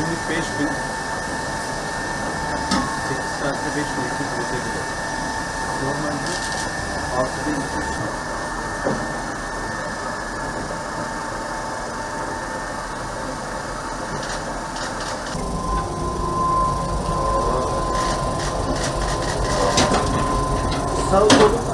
Günlük 5000 8 saatte 5000 ekmek üretebilir. Normalde 6'da 200 saat. Sağ olun.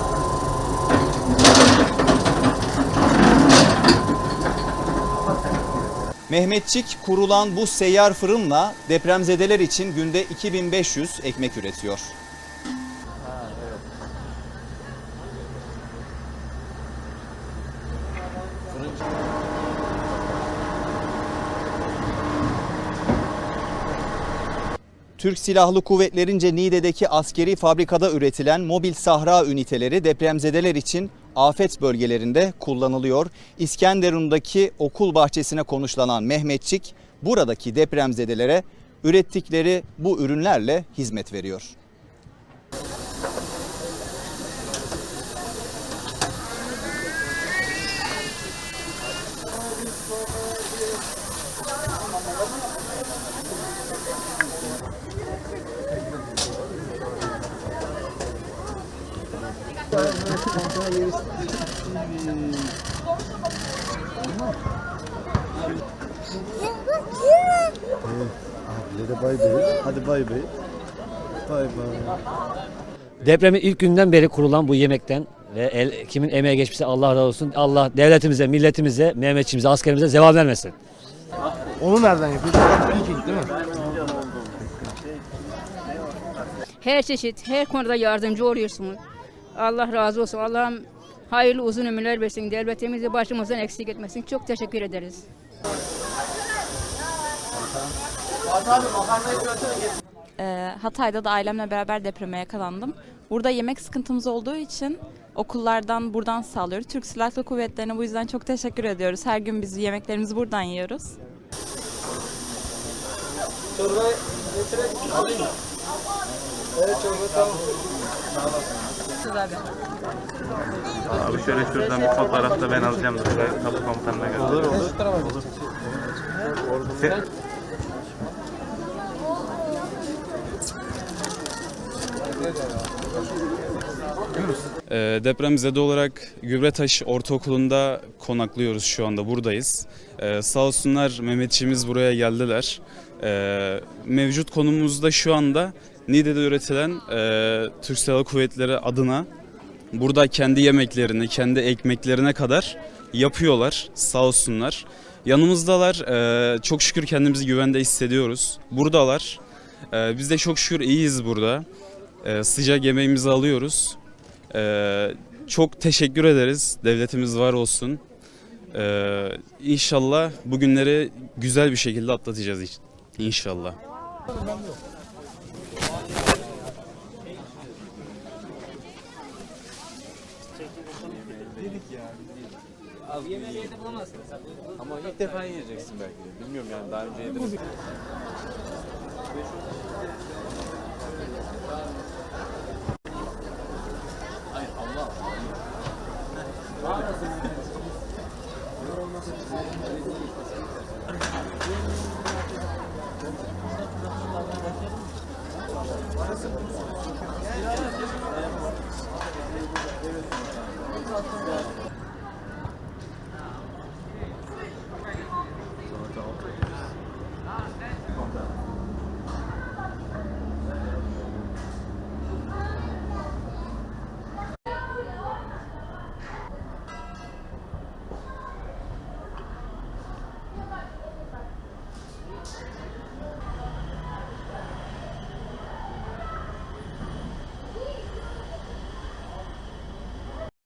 Mehmetçik kurulan bu seyyar fırınla depremzedeler için günde 2500 ekmek üretiyor. Türk Silahlı Kuvvetlerince Niğde'deki askeri fabrikada üretilen mobil sahra üniteleri depremzedeler için afet bölgelerinde kullanılıyor. İskenderun'daki okul bahçesine konuşlanan Mehmetçik buradaki depremzedelere ürettikleri bu ürünlerle hizmet veriyor. Abilere bay bay. Hadi bay bay. Bay bay. Depremin ilk günden beri kurulan bu yemekten ve el, kimin emeği geçmişse Allah razı olsun. Allah devletimize, milletimize, Mehmetçimize, askerimize zeval vermesin. Onu nereden yapıyorsun? Viking değil mi? Her çeşit, her konuda yardımcı oluyorsunuz. Allah razı olsun. Allah'ım hayırlı uzun ömürler versin. Devletimizi başımızdan eksik etmesin. Çok teşekkür ederiz. Ee, Hatay'da da ailemle beraber depreme yakalandım. Burada yemek sıkıntımız olduğu için okullardan buradan sağlıyoruz. Türk Silahlı Kuvvetleri'ne bu yüzden çok teşekkür ediyoruz. Her gün biz yemeklerimizi buradan yiyoruz. Abi şöyle şuradan bir fotoğraf da ben alacağım da şöyle kapı komutanına göre. Olur olur. Sen, Ee, depremzede olarak Gübretaş Ortaokulu'nda konaklıyoruz şu anda buradayız. Ee, sağ olsunlar Mehmetçiğimiz buraya geldiler. Ee, mevcut konumuzda şu anda Niğde'de üretilen e, Türk Silahlı Kuvvetleri adına burada kendi yemeklerini, kendi ekmeklerine kadar yapıyorlar sağ olsunlar. Yanımızdalar. Ee, çok şükür kendimizi güvende hissediyoruz. Buradalar. Ee, biz de çok şükür iyiyiz burada. Ee, sıcak yemeğimizi alıyoruz. Ee, çok teşekkür ederiz. Devletimiz var olsun. Ee, inşallah bu günleri güzel bir şekilde atlatacağız İnşallah. Yedik ya. Abi yemeği yerde. Ama ilk defa yiyeceksin belki de. Bilmiyorum yani daha önce yedim. Ay Allah. Yorulmasın. Orası